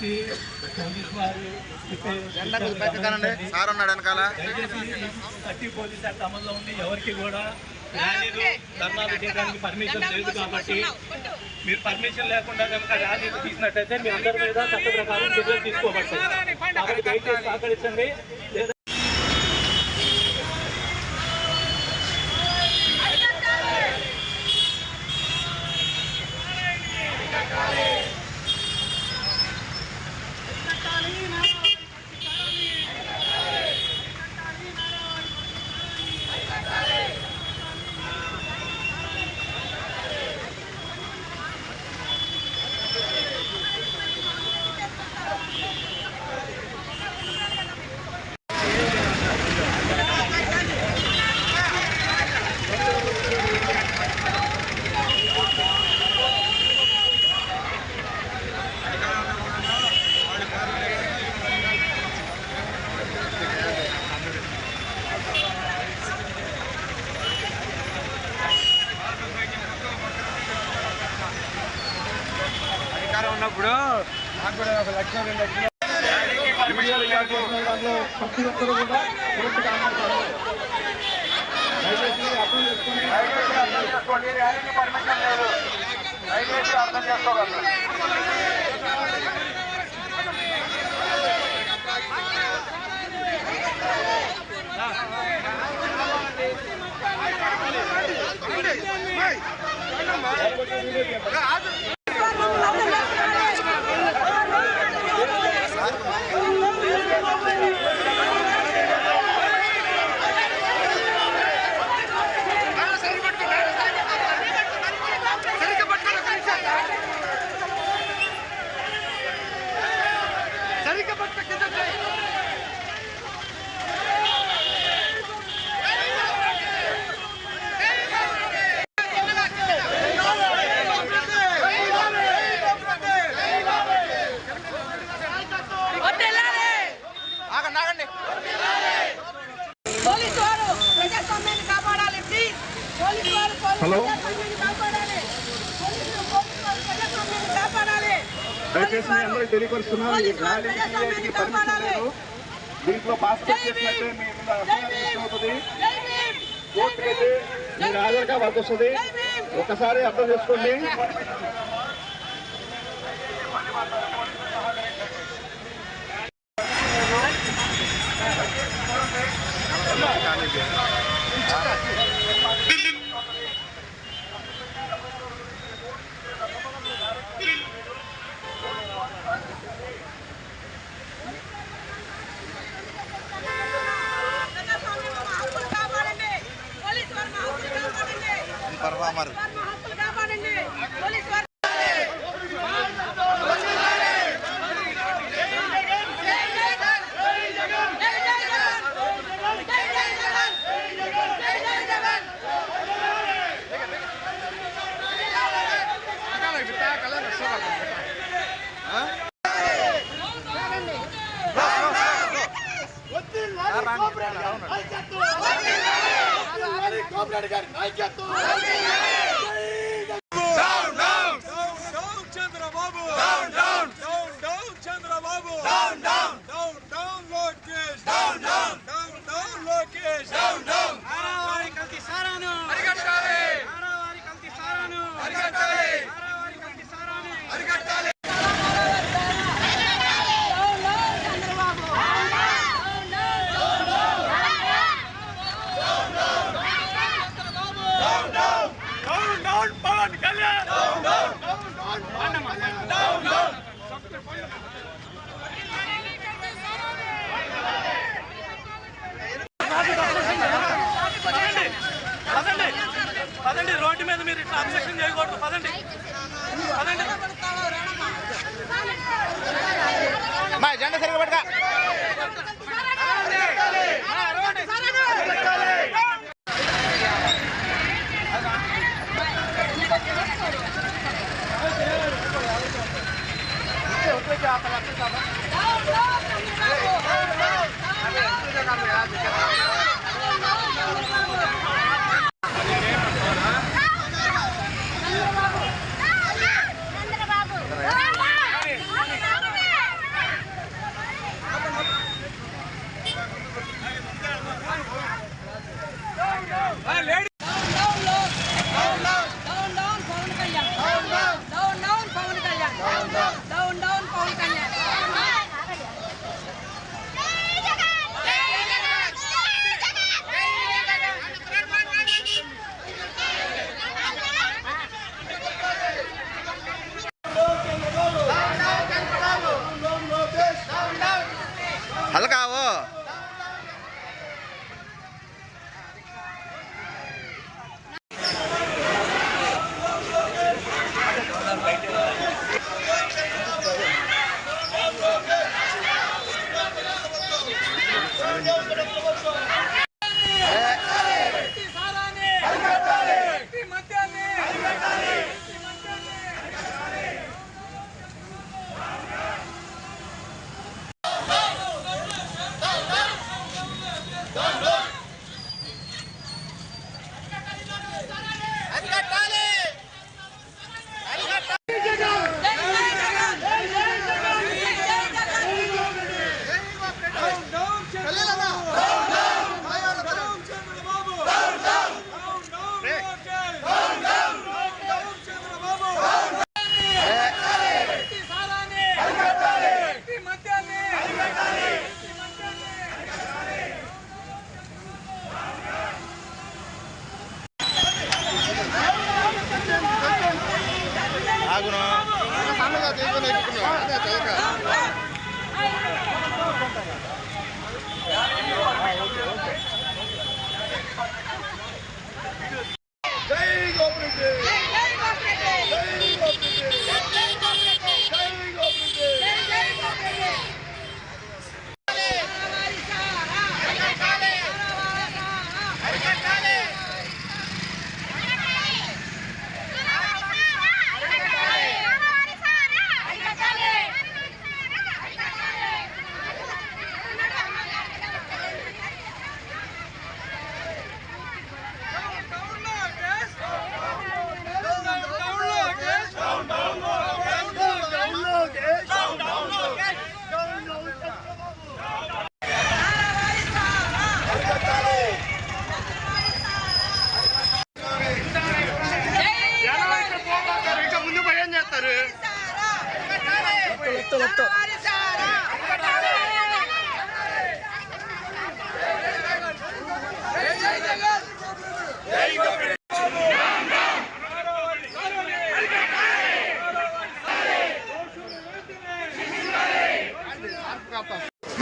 దయచేసి పోలీస్ వారు thirty police act అమల్లో ఉంది. ఎవరికి కూడా ర్యాలీలు ధర్నాలు చేయడానికి పర్మిషన్ లేదు కాబట్టి మీరు పర్మిషన్ లేకుండా కనుక ర్యాలీలు తీసినట్టయితే మీ అందరి మీద చట్ట ప్రకారం చర్యలు తీసుకోబడతాయి. కాబట్టి దయచేసి సహకరించండి లేదా అధికారం ఉన్నప్పుడు నాకు కూడా ఒక లక్ష రెండు లక్షలు దాంట్లో ప్రతి ఒక్కరు కూడా పూర్తిగా అమలు దయచేసి అర్థం చేసుకుని అర్థం చేసుకోండి ర్యాలీకి పర్మిషన్ లేదు దయచేసి అర్థం చేసుకోగలరు ఆగండి ఆగండి పోలీసు వారు ప్రజాస్వామ్యాన్ని కాపాడాలి ప్లీజ్ పోలీసు వారు పోలీసు ప్రజాస్వామ్యాన్ని కాపాడాలి పోలీసు పోలీసు వారు ప్రజాస్వామ్యాన్ని కాపాడాలి దయచేసి మీ ఈ పర్మిషన్ లేదు దీంట్లో పాస్పోర్ట్ చేసినట్టే! మీ మీద భీమ్! అవుతుంది! కోర్టుకైతే మీరు హాజరుగా వస్తుంది! ఒకసారి అర్థం చేసుకోండి. ప్రజాస్వామ్యంలో cámara. No, no! పదండి రోడ్డు మీద మీరు ఇట్లా అబ్జెక్షన్ చేయకూడదు. పదండి. పదండి. మా జెండా సరిగా పట్టుగా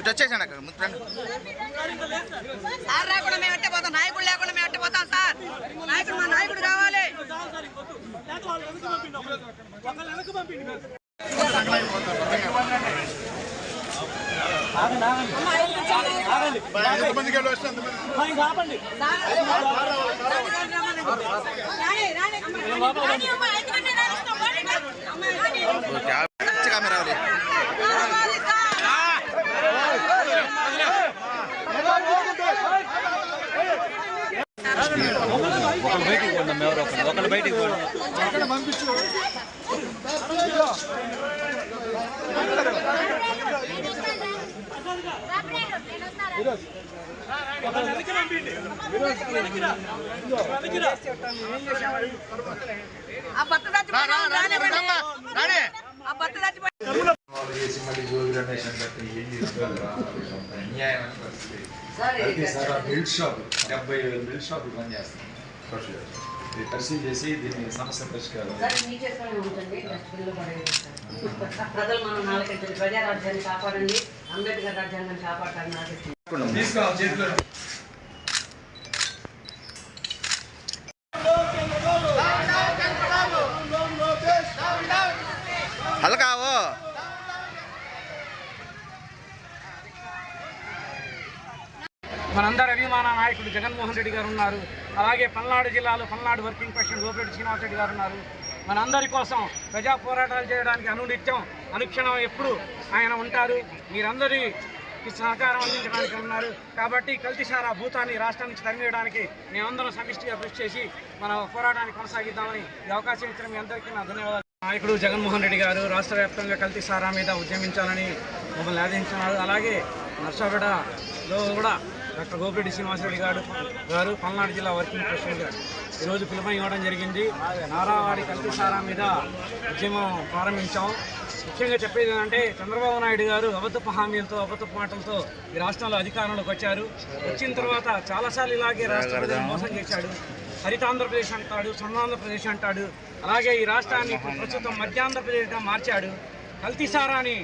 ఇటు వచ్చేసాను అక్కడ ముందు రండి సార్ రాకుండా మేము ఎట్టే పోతాం నాయకుడు లేకుండా మేము ఎట్టే పోతాం సార్ నాయకుడు మా నాయకుడు కావాలి రావాలి చేసి మళ్ళీ జోగి రమేష్ అని చెప్పి ఏం చేసుకోవాలిరా అన్యాయం అని పరిస్థితి అయితే సార్ ఆ బిల్డ్ షాప్ డెబ్బై వేలు బిల్డ్ షాపులు పనిచేస్తాం పరిశీలి చేసి సమస్య పరిష్కారం. ప్రజలు మనం నాలుగు కాపాడండి. అంబేద్కర్ రాజ్యాంగాన్ని తీసుకోవాలి హల్కావో. మనందరి నాయకుడు జగన్మోహన్ రెడ్డి గారు ఉన్నారు. అలాగే పల్నాడు జిల్లాలో పల్నాడు వర్కింగ్ ప్రెసిడెంట్ గోపిరెడ్డి శ్రీనివాస్ రెడ్డి గారు ఉన్నారు. మనందరి కోసం ప్రజా పోరాటాలు చేయడానికి అనునిత్యం అనుక్షణం ఎప్పుడు ఆయన ఉంటారు. మీరందరి సహకారం అందించడానికి ఉన్నారు. కాబట్టి కల్తీసారా భూతాన్ని రాష్ట్రం నుంచి తరిమేయడానికి మేమందరం సమిష్టిగా కృషి చేసి మన పోరాటాన్ని కొనసాగిద్దామని ఈ అవకాశం ఇచ్చిన మీ అందరికీ నా ధన్యవాదాలు. నాయకుడు జగన్మోహన్ రెడ్డి గారు రాష్ట్ర వ్యాప్తంగా కల్తీసారా మీద ఉద్యమించాలని మమ్మల్ని ఆదేశించినారు. అలాగే నర్సాపేటలో కూడా డాక్టర్ గోపిరెడ్డి శ్రీనివాసరెడ్డి గారు గారు పల్నాడు జిల్లా వర్కింగ్ ప్రెసిడెంట్ గారు. ఈరోజు పిలుపు ఇవ్వడం జరిగింది. నారావాడి కల్తీ మీద ఉద్యమం ప్రారంభించాం. ముఖ్యంగా చెప్పేది ఏంటంటే చంద్రబాబు నాయుడు గారు అబద్ధపు హామీలతో అబద్ధపు మాటలతో ఈ రాష్ట్రంలో అధికారంలోకి వచ్చారు. వచ్చిన తర్వాత చాలాసార్లు ఇలాగే రాష్ట్ర మోసం చేశాడు. హరిత ఆంధ్రప్రదేశ్ అంటాడు స్వర్ణాంధ్రప్రదేశ్ అంటాడు. అలాగే ఈ రాష్ట్రాన్ని ప్రస్తుతం మధ్యాంధ్రప్రదేశ్గా మార్చాడు. కల్తీసారాని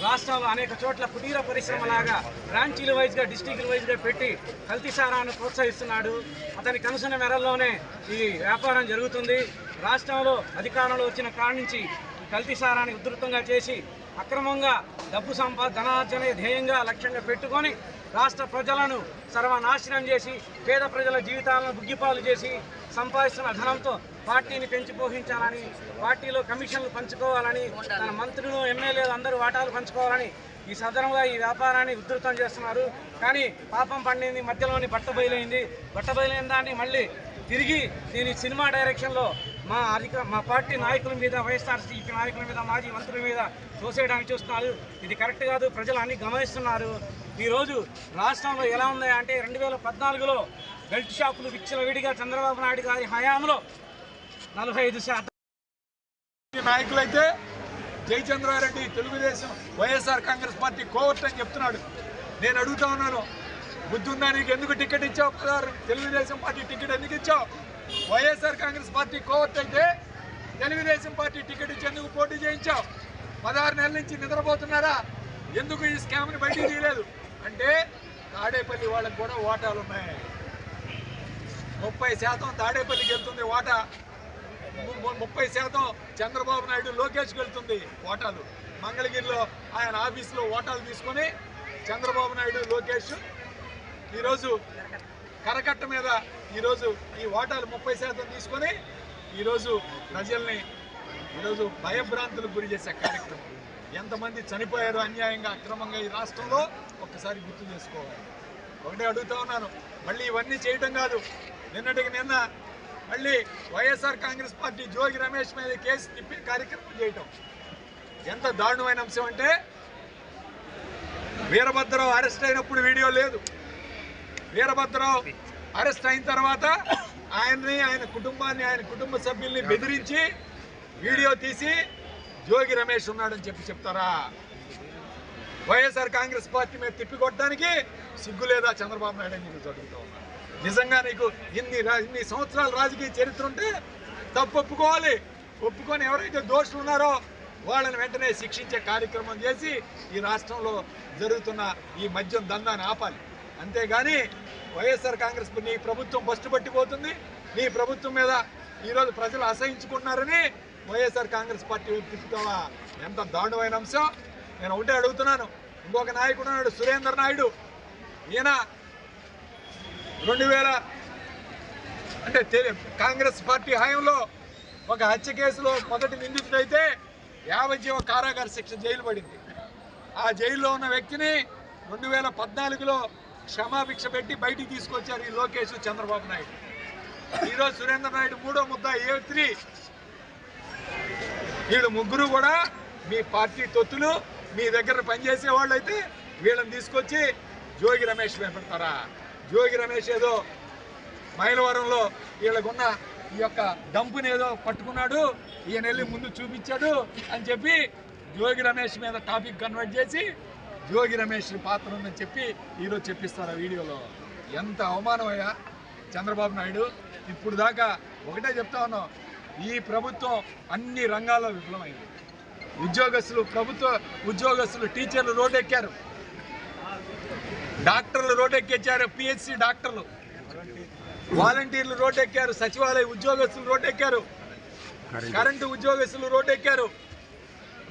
రాష్ట్రంలో అనేక చోట్ల కుటీర పరిశ్రమలాగా బ్రాంచీల వైజ్గా డిస్టిక్ల వైజ్గా పెట్టి కల్తీ ప్రోత్సహిస్తున్నాడు. అతని కనుసన మేరల్లోనే ఈ వ్యాపారం జరుగుతుంది. రాష్ట్రంలో అధికారంలో వచ్చిన కాడ నుంచి కల్తీ సారాన్ని ఉధృతంగా చేసి అక్రమంగా డబ్బు సంపా ధనార్జనే ధ్యేయంగా లక్ష్యంగా పెట్టుకొని రాష్ట్ర ప్రజలను సర్వనాశనం చేసి పేద ప్రజల జీవితాలను బుగ్గిపాలు చేసి సంపాదిస్తున్న ధనంతో పార్టీని పెంచి పోషించాలని పార్టీలో కమిషన్లు పంచుకోవాలని తన మంత్రులు ఎమ్మెల్యేలు అందరూ వాటాలు పంచుకోవాలని ఈ సదనంగా ఈ వ్యాపారాన్ని ఉధృతం చేస్తున్నారు. కానీ పాపం పండింది మధ్యలోని బట్ట బయలైంది. బట్ట బయలైన దాన్ని మళ్ళీ తిరిగి దీని సినిమా డైరెక్షన్లో మా అధిక మా పార్టీ నాయకుల మీద వైఎస్ఆర్సీపీ నాయకుల మీద మాజీ మంత్రుల మీద తోసేయడానికి చూస్తున్నారు. ఇది కరెక్ట్ కాదు. ప్రజలు అన్ని గమనిస్తున్నారు. ఈరోజు రాష్ట్రంలో ఎలా ఉంది అంటే రెండు వేల పద్నాలుగులో బెల్ట్ షాపులు విచ్చలవిడిగా చంద్రబాబు నాయుడు గారి హయాంలో నలభై ఐదు శాతం. నాయకులైతే Jayachandra Reddy Telugu Desam YSR Congress party covert అని చెప్తున్నాడు. నేను అడుగుతా ఉన్నాను. బుద్ధుందా నీకు? ఎందుకు టికెట్ ఇచ్చావు? పదహారు తెలుగుదేశం పార్టీ టికెట్ ఎందుకు ఇచ్చావు? వైఎస్ఆర్ కాంగ్రెస్ పార్టీ కోవర్ట్ అయితే తెలుగుదేశం పార్టీ టికెట్ ఇచ్చి ఎందుకు పోటీ చేయించాం. పదహారు నెలల నుంచి నిద్రపోతున్నారా? ఎందుకు ఈ స్కామ్ని బయటికి తీయలేదు? అంటే తాడేపల్లి వాళ్ళకి కూడా ఓటాలు ఉన్నాయి. ముప్పై శాతం తాడేపల్లికి వెళ్తుంది ఓటా ము- ముప్పై శాతం చంద్రబాబు నాయుడు లోకేష్కి వెళ్తుంది ఓటాలు మంగళగిరిలో ఆయన ఆఫీసులో ఓటాలు తీసుకొని చంద్రబాబు నాయుడు లోకేష్ ఈరోజు కరకట్ట మీద ఈరోజు ఈ ఓటాలు ముప్పై శాతం తీసుకొని ఈరోజు ప్రజల్ని ఈరోజు భయభ్రాంతులకు గురి చేసే కార్యక్రమం. ఎంతమంది చనిపోయారు అన్యాయంగా అక్రమంగా ఈ రాష్ట్రంలో? ఒక్కసారి గుర్తు చేసుకోవాలి. ఒకటే అడుగుతా ఉన్నాను. మళ్ళీ ఇవన్నీ చేయటం కాదు. నిన్నటికి నిన్న మళ్ళీ వైఎస్ఆర్ కాంగ్రెస్ పార్టీ జోగి రమేష్ మీద కేసు తిప్పి కార్యక్రమం చేయటం. ఎంత దారుణమైన అంశం అంటే వీరభద్రరావు అరెస్ట్ అయినప్పుడు వీడియో లేదు. వీరభద్రరావు అరెస్ట్ అయిన తర్వాత ఆయన్ని ఆయన కుటుంబాన్ని ఆయన కుటుంబ సభ్యుల్ని బెదిరించి వీడియో తీసి జోగి రమేష్ ఉన్నాడని చెప్పి చెప్తారా? వైఎస్ఆర్ కాంగ్రెస్ పార్టీ మీద తిప్పికొట్టడానికి సిగ్గు లేదా? చంద్రబాబు నాయుడు అని నేను అడుగుతా ఉన్నాను నిజంగా నీకు ఇన్ని ఇన్ని సంవత్సరాల రాజకీయ చరిత్ర ఉంటే తప్పు ఒప్పుకోవాలి. ఒప్పుకొని ఎవరైతే దోషులు ఉన్నారో వాళ్ళని వెంటనే శిక్షించే కార్యక్రమం చేసి ఈ రాష్ట్రంలో జరుగుతున్న ఈ మద్యం దందాన్ని ఆపాలి. అంతేగాని వైఎస్ఆర్ కాంగ్రెస్ నీ ప్రభుత్వం బస్టు పట్టిపోతుంది. నీ ప్రభుత్వం మీద ఈరోజు ప్రజలు అసహించుకుంటున్నారని వైఎస్ఆర్ కాంగ్రెస్ పార్టీ తిప్పుతావా ఎంత దారుణమైన అంశం. నేను ఒకటే అడుగుతున్నాను. ఇంకొక నాయకుడు ఉన్నాడు సురేందర్ నాయుడు. ఈయన రెండు వేల అంటే కాంగ్రెస్ పార్టీ హయాంలో ఒక హత్య కేసులో మొదటి నిందితుడైతే జీవ కారాగార శిక్ష జైలు పడింది. ఆ జైల్లో ఉన్న వ్యక్తిని రెండు వేల పద్నాలుగులో క్షమాభిక్ష పెట్టి బయటికి తీసుకొచ్చారు ఈ లోకేష్ చంద్రబాబు నాయుడు. ఈరోజు సురేంద్ర నాయుడు మూడో ముద్ద ఏ త్రీ? వీళ్ళు ముగ్గురు కూడా మీ పార్టీ తొత్తులు మీ దగ్గర పనిచేసే వాళ్ళు అయితే వీళ్ళని తీసుకొచ్చి జోగి రమేష్ పెడతారా? జోగి రమేష్ ఏదో మైలవరంలో వీళ్ళకున్న ఈ యొక్క డంపుని ఏదో పట్టుకున్నాడు ఈయన వెళ్ళి ముందు చూపించాడు అని చెప్పి జోగి రమేష్ మీద టాపిక్ కన్వర్ట్ చేసి జోగి రమేష్ పాత్ర ఉందని చెప్పి ఈరోజు చెప్పిస్తారు ఆ వీడియోలో. ఎంత అవమానమయ్యా చంద్రబాబు నాయుడు. ఇప్పుడు దాకా ఒకటే చెప్తా ఉన్నాం ఈ ప్రభుత్వం అన్ని రంగాల్లో విఫలమైంది. ఉద్యోగస్తులు ప్రభుత్వ ఉద్యోగస్తులు టీచర్లు రోడ్డెక్కారు. డాక్టర్లు రోడ్డెక్కించారు పిహెచ్సి డాక్టర్లు. వాలంటీర్లు రోడ్డెక్కారు సచివాలయ ఉద్యోగస్తులు రోడ్డెక్కారు. కరెంటు ఉద్యోగస్తులు రోడ్డెక్కారు.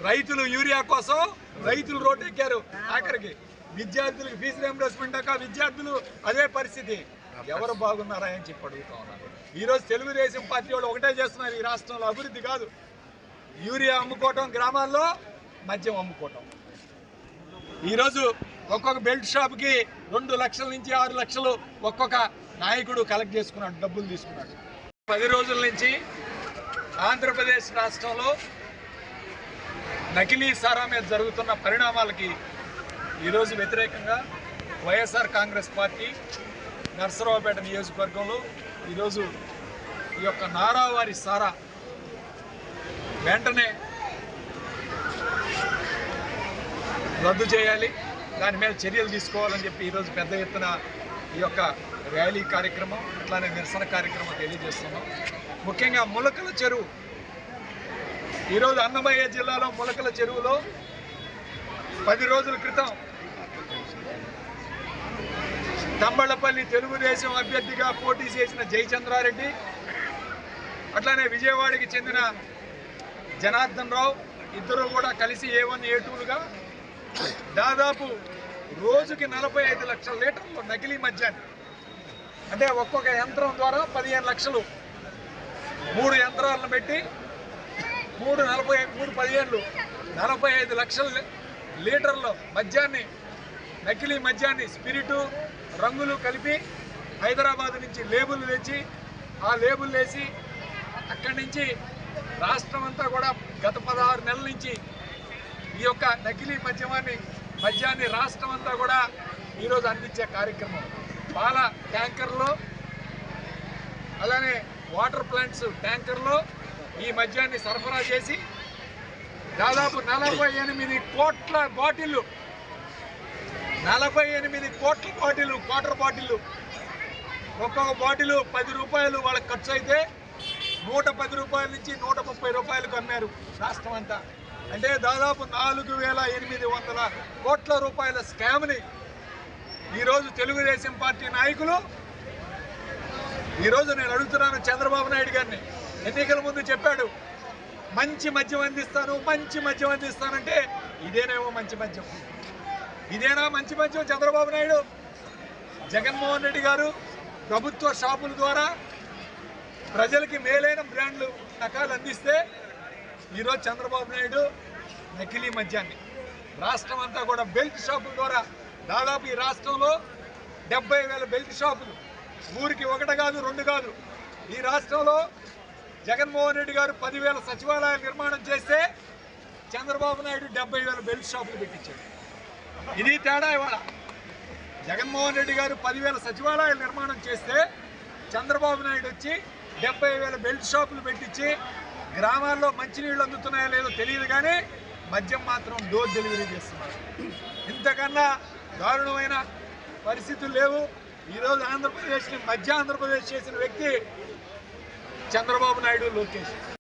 రైతులు యూరియా కోసం రైతులు రోడ్డు ఎక్కారు. ఆఖరికి విద్యార్థులకు ఫీజు రియంబర్స్మెంట్ దాకా విద్యార్థులు అదే పరిస్థితి. ఎవరు బాగున్నారా అని చెప్పి అడుగుతా ఉన్నారు. ఈరోజు తెలుగుదేశం పార్టీ వాళ్ళు ఒకటే చేస్తున్నారు. ఈ రాష్ట్రంలో అభివృద్ధి కాదు. యూరియా అమ్ముకోవటం గ్రామాల్లో మద్యం అమ్ముకోవటం. ఈరోజు ఒక్కొక్క బెల్ట్ షాప్కి రెండు లక్షల నుంచి ఆరు లక్షలు ఒక్కొక్క నాయకుడు కలెక్ట్ చేసుకున్నాడు డబ్బులు తీసుకున్నాడు. పది రోజుల నుంచి ఆంధ్రప్రదేశ్ రాష్ట్రంలో నకిలీ సారా మీద జరుగుతున్న పరిణామాలకి ఈరోజు వ్యతిరేకంగా వైఎస్ఆర్ కాంగ్రెస్ పార్టీ నర్సరావుపేట నియోజకవర్గంలో ఈరోజు ఈ యొక్క నారావారి సారా వెంటనే రద్దు చేయాలి. దాని మీద చర్యలు తీసుకోవాలని చెప్పి ఈరోజు పెద్ద ఎత్తున ఈ యొక్క ర్యాలీ కార్యక్రమం అట్లానే నిరసన కార్యక్రమం తెలియజేస్తున్నాం. ముఖ్యంగా ములకల చెరువు ఈరోజు అన్నమయ్య జిల్లాలో ములకల చెరువులో పది రోజుల క్రితం తంబళ్ళపల్లి తెలుగుదేశం అభ్యర్థిగా పోటీ చేసిన జయచంద్రారెడ్డి అట్లానే విజయవాడకి చెందిన జనార్దన్ రావు ఇద్దరు కూడా కలిసి ఏ వన్ ఏ టూలుగా దాదాపు రోజుకి నలభై ఐదు లక్షల లీటర్లు నకిలీ మద్యాన్ని అంటే ఒక్కొక్క యంత్రం ద్వారా పదిహేను లక్షలు మూడు యంత్రాలను పెట్టి మూడు నలభై మూడు పదిహేనులు నలభై ఐదు లక్షల లీటర్ల మద్యాన్ని నకిలీ మద్యాన్ని స్పిరిటు రంగులు కలిపి హైదరాబాద్ నుంచి లేబుల్ తెచ్చి ఆ లేబుల్ వేసి అక్కడి నుంచి రాష్ట్రం అంతా కూడా గత పదహారు నెలల నుంచి ఈ యొక్క నకిలీ మద్యమాన్ని మద్యాన్ని రాష్ట్రం అంతా కూడా ఈరోజు అందించే కార్యక్రమం. పాల ట్యాంకర్లో అలానే వాటర్ ప్లాంట్స్ ట్యాంకర్లో ఈ మద్యాన్ని సరఫరా చేసి దాదాపు నలభై ఎనిమిది కోట్ల బాటిల్ నలభై ఎనిమిది కోట్ల బాటిల్ క్వార్టర్ బాటిల్ ఒక్కొక్క బాటిల్ పది రూపాయలు వాళ్ళకి ఖర్చు అయితే నూట పది రూపాయల నుంచి నూట ముప్పై రూపాయలకు అమ్మారు రాష్ట్రం అంతా. అంటే దాదాపు నాలుగు వేల ఎనిమిది వందల కోట్ల రూపాయల స్కామ్ని ఈరోజు తెలుగుదేశం పార్టీ నాయకులు ఈరోజు నేను అడుగుతున్నాను చంద్రబాబు నాయుడు గారిని. ఎన్నికల ముందు చెప్పాడు మంచి మద్యం అందిస్తాను మంచి మద్యం అందిస్తానంటే ఇదేనేమో మంచి మద్యం. ఇదేనా మంచి మద్యం చంద్రబాబు నాయుడు? జగన్మోహన్ రెడ్డి గారు ప్రభుత్వ షాపుల ద్వారా ప్రజలకి మేలైన బ్రాండ్లు రకాలు అందిస్తే ఈరోజు చంద్రబాబు నాయుడు నకిలీ మద్యాన్ని. రాష్ట్రం అంతా కూడా బెల్ట్ షాపుల ద్వారా దాదాపు ఈ రాష్ట్రంలో డెబ్బై వేల బెల్ట్ షాపులు. ఊరికి ఒకటి కాదు రెండు కాదు. ఈ రాష్ట్రంలో జగన్మోహన్ రెడ్డి గారు పదివేల సచివాలయాల నిర్మాణం చేస్తే చంద్రబాబు నాయుడు డెబ్బై వేల బెల్ట్ షాపులు పెట్టించాడు. ఇది తేడా ఇవాళ. జగన్మోహన్ రెడ్డి గారు పదివేల సచివాలయాల నిర్మాణం చేస్తే చంద్రబాబు నాయుడు వచ్చి డెబ్బై వేల బెల్ట్ షాపులు పెట్టించి గ్రామాల్లో మంచినీళ్ళు అందుతున్నాయో లేదో తెలియదు కానీ మద్యం మాత్రం డోర్ డెలివరీ చేస్తున్నారు. ఇంతకన్నా దారుణమైన పరిస్థితులు లేవు. ఈరోజు ఆంధ్రప్రదేశ్ని మధ్య ఆంధ్రప్రదేశ్ చేసిన వ్యక్తి చంద్రబాబు నాయుడు లోకేష్.